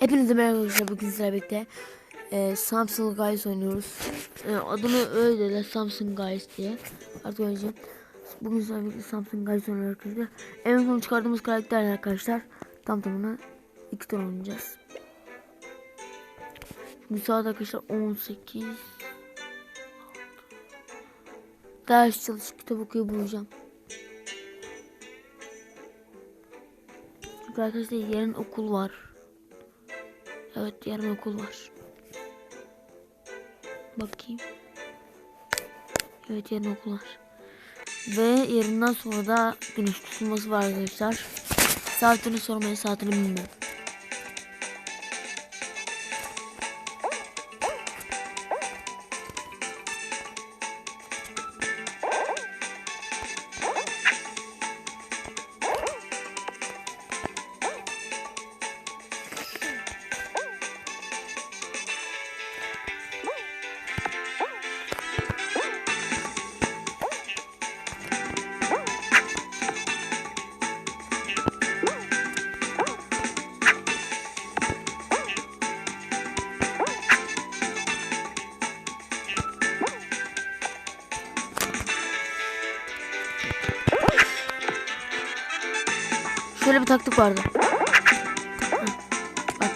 Hepinize merhaba arkadaşlar. Bugün sizlerle birlikte e, Samsung Guys oynuyoruz. E, adını öyle dediler Samsung Guys diye. Artık oynayacağım. Bugün sizlerle birlikte Samsung Guys oynuyoruz arkadaşlar. En son çıkardığımız karakterler arkadaşlar. Tam tamına iki tane oynayacağız. Şimdi saat arkadaşlar 18 Ders çalışıp kitap okuyup bulacağım. Arkadaşlar yarın okul var. Evet yarın okul var. Bakayım. Evet yarın okul var. Ve yarından sonra da güneş tutulması var arkadaşlar. Saatini sormayın saatini bilmiyorum. Taktik vardı. Bak.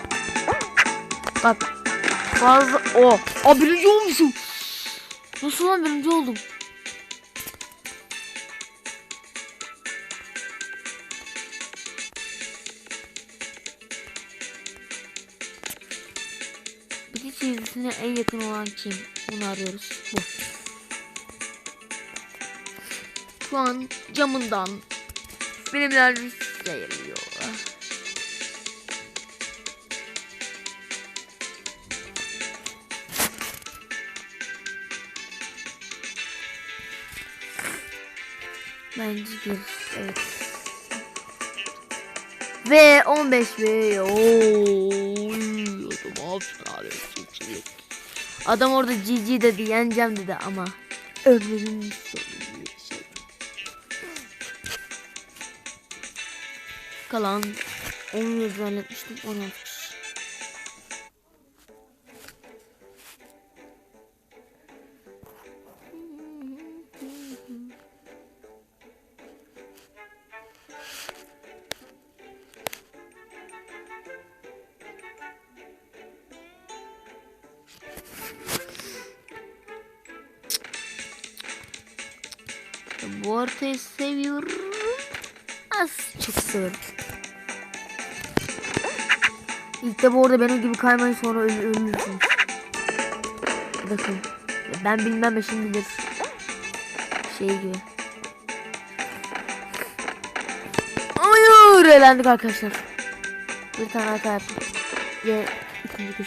Bak. Fazla. O. Aa birinci olmuşum. Nasıl lan birinci oldum? Bir çizgisine en yakın olan kim? Bunu arıyoruz. Bu. Şu an camından Benimler sayılıyor. Bence bir evet. Ve 15 ve ooo. Adam orada GG dedi yeneceğim dedi ama ömrünün sonu Kalan 10 yüz zannetmiştim 16 kişi. Bu haritayı seviyorum. Az çok seviyorum. İlk de bu arada benim gibi kaymayın sonra öl ölürsünüz. Bakın. Ben bilmem eşim bilir. Şey gibi. Hayır eğlendik arkadaşlar. Bir tane hata yaptık. Ve ikinci kez.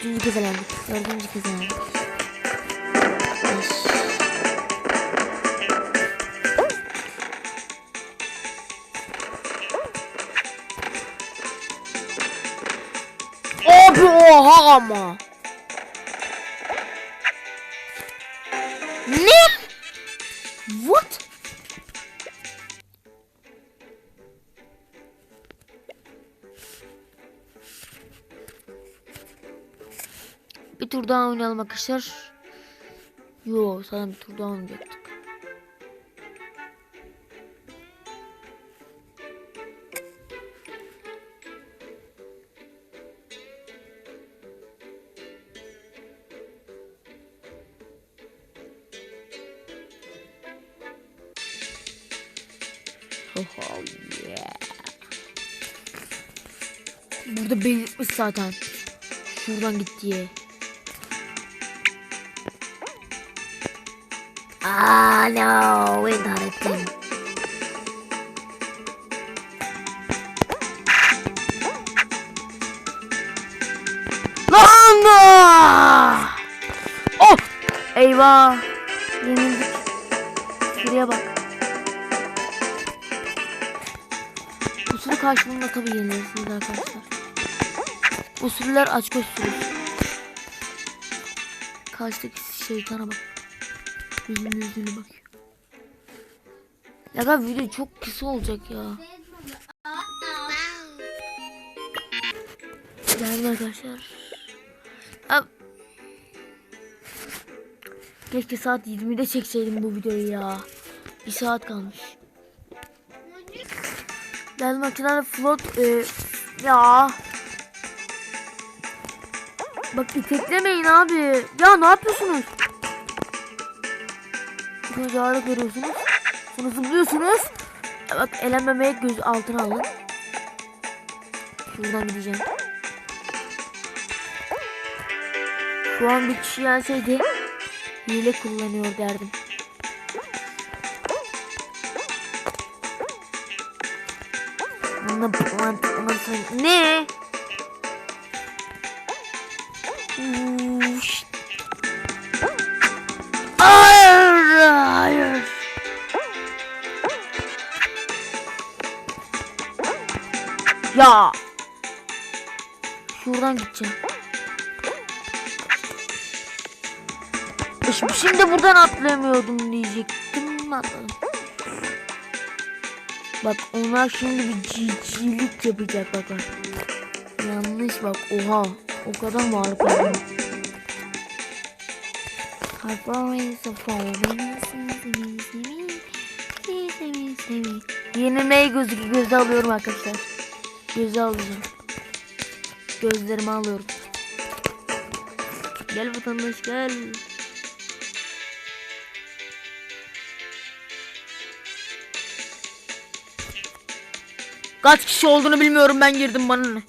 Üçüncü kez eğlendik. Dördüncü kez eğlendik. Beş. Oha ama. Ne? What? Bir tur daha oynayalım arkadaşlar. Yo, sana bir tur daha oynayacaktık. Oh yeah. Burada belirtmiş zaten. Şuradan git diye. Ah no, internetim. Lan! ah! Oh! Eyvah! Karşılığında tabii yenilirsiniz arkadaşlar. Bu sürüler aç göz sürüsü. Karşıdaki şeytana bak. Yüzünün yüzüne bak. Ya da video çok kısa olacak ya. Geldim arkadaşlar. Ab Keşke saat 20'de çekseydim bu videoyu ya. Bir saat kalmış. Geldim arkadaşlar float e, ya. Bak iteklemeyin abi. Ya ne yapıyorsunuz? Önce ağırlık veriyorsunuz. Sonra zıplıyorsunuz. Bak elenmemeye göz altına alın. Şuradan gideceğim. Şu an bir kişi gelseydi hile kullanıyor derdim. Ne? Uş. Hayır, hayır. Ya. Şuradan gideceğim. Şimdi, buradan atlayamıyordum diyecektim. Atladım. Bak onlar şimdi bir cicilik yapacak bak bak. Yanlış bak oha. O kadar mı ağır koydum? Yenilmeyi gözü göze alıyorum arkadaşlar. Göze alacağım. Gözlerimi alıyorum. Gel vatandaş gel. Kaç kişi olduğunu bilmiyorum ben girdim bana ne.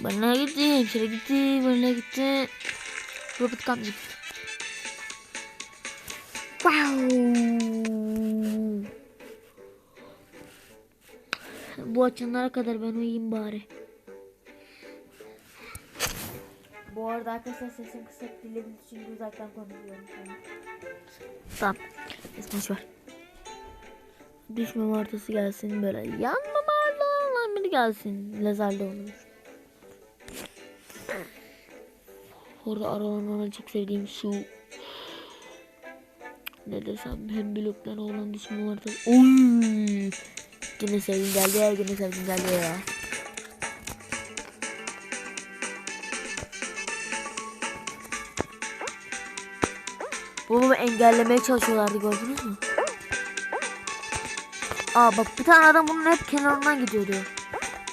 Bana gitti, hemşire gitti, bana gitti. Robot kamcık. Wow. Bu açanlara kadar ben uyuyayım bari. Bu arada arkadaşlar sesim kısık dinlediğiniz için uzaktan konuşuyorum şu. Tamam. Boş ver. Düşme martısı gelsin böyle. Yanma martılar biri gelsin. Lazerli olmuş. Orada aralarından çok sevdiğim su. Ne desem hem bloktan olan düşme martısı. Oy. Yine sevdim geldi ya. Yine sevdim geldi ya. Babamı engellemeye çalışıyorlardı gördünüz mü? Aa bak bir tane adam bunun hep kenarından gidiyordu.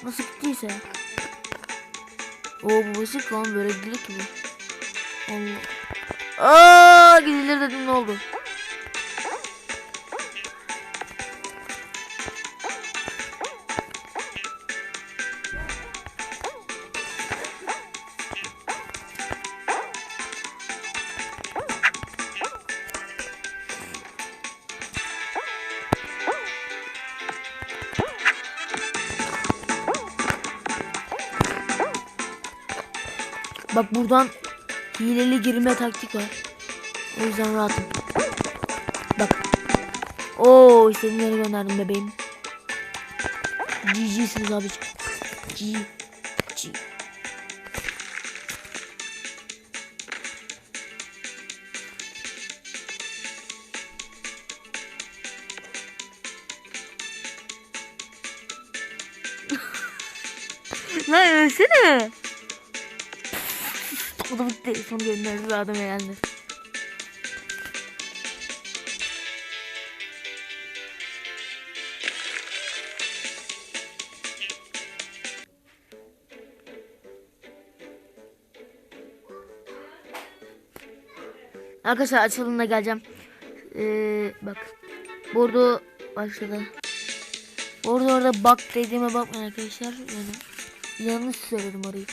Nasıl gittiyse. Oo bu basit lan böyle gidilir ki. Allah. Aa gidilir dedim ne oldu? Bak buradan hileli girme taktik var. O yüzden rahatım. Bak. Oo istediğin yere gönderdim bebeğim. GG'siniz abicim. G. G. Lan ölsene. O da bitti. Son gönderdi ve adam elendi. Arkadaşlar açılımda geleceğim. Ee, bak. Burada başladı. Orada orada bak dediğime bakmayın arkadaşlar. Yani yanlış söyledim orayı.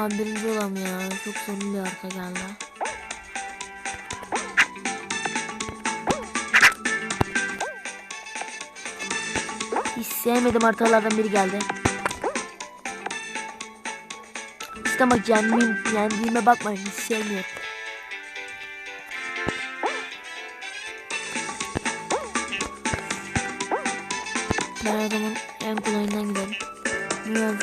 Abi birinci olam ya. Çok sorun bir arka geldi. Hiç sevmedim haritalardan biri geldi. İşte ama yendiğim, yendiğime bakmayın. Hiç sevmiyorum. Ben adamın en kolayından gidelim. Niye en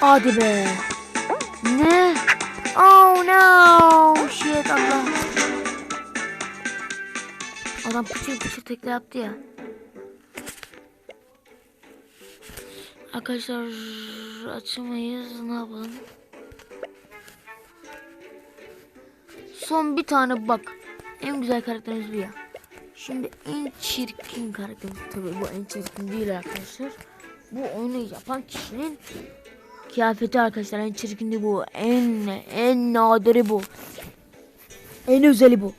Hadi be. Ne? Oh no. Shit Allah. Adam pıçır pıçır tekrar yaptı ya. Arkadaşlar açamayız. Ne yapalım? Son bir tane bak. En güzel karakterimiz bu ya. Şimdi en çirkin karakterimiz tabii bu en çirkin değil arkadaşlar. Bu oyunu yapan kişinin kıyafeti arkadaşlar en çirkini bu. En en nadiri bu. En özeli bu.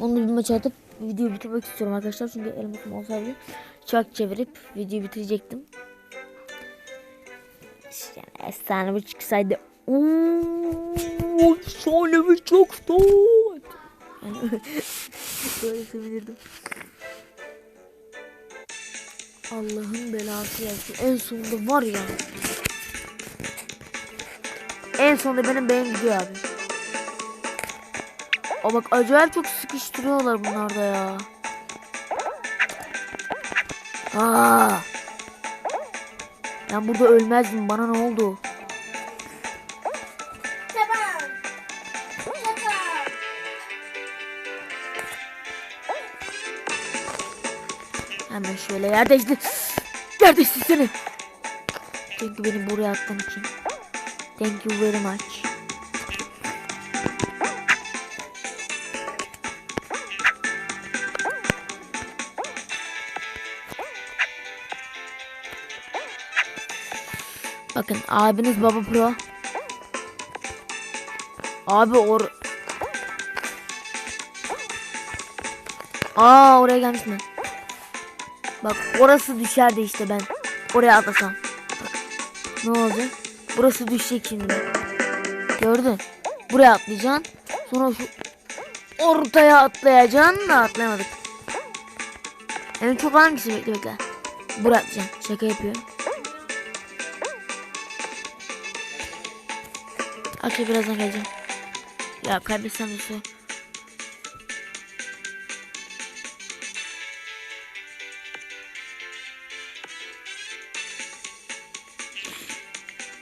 Onu bir maç atıp videoyu bitirmek istiyorum arkadaşlar. Çünkü elim olsaydı çak çevirip videoyu bitirecektim. Yani efsane bir çıksaydı. Ooo, efsane bir çıktı. Yani böyle sevinirdim. Allah'ın belası gelsin. En sonunda var ya. En sonunda benim beyin gidiyor abi. O bak acayip çok sıkıştırıyorlar bunlarda ya. Aa. Ben burada ölmezdim. Bana ne oldu? Şöyle yer değiştir. Yer seni. Thank you beni buraya attığın için. Thank you very much. Bakın abiniz Baba Pro. Abi or... Aa oraya gelmiş mi? Bak orası düşerdi işte ben. Oraya atlasam. Bak, ne oldu? Burası düşecek şimdi. Gördün? Buraya atlayacaksın. Sonra şu ortaya atlayacaksın da atlayamadık. En çok hangisi bekle bekle. Buraya atlayacaksın. Şaka yapıyorum. Akşam birazdan geleceğim. Ya kaybetsem de şu.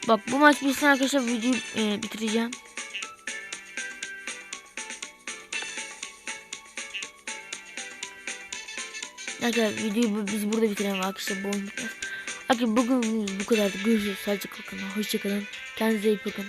Bak bu maç bitsin arkadaşlar videoyu e, bitireceğim. Arkadaşlar videoyu biz burada bitirelim arkadaşlar bu. Arkadaşlar bugün bu kadar. Görüşürüz. Sadece kalkın. Hoşçakalın. Kendinize iyi bakın.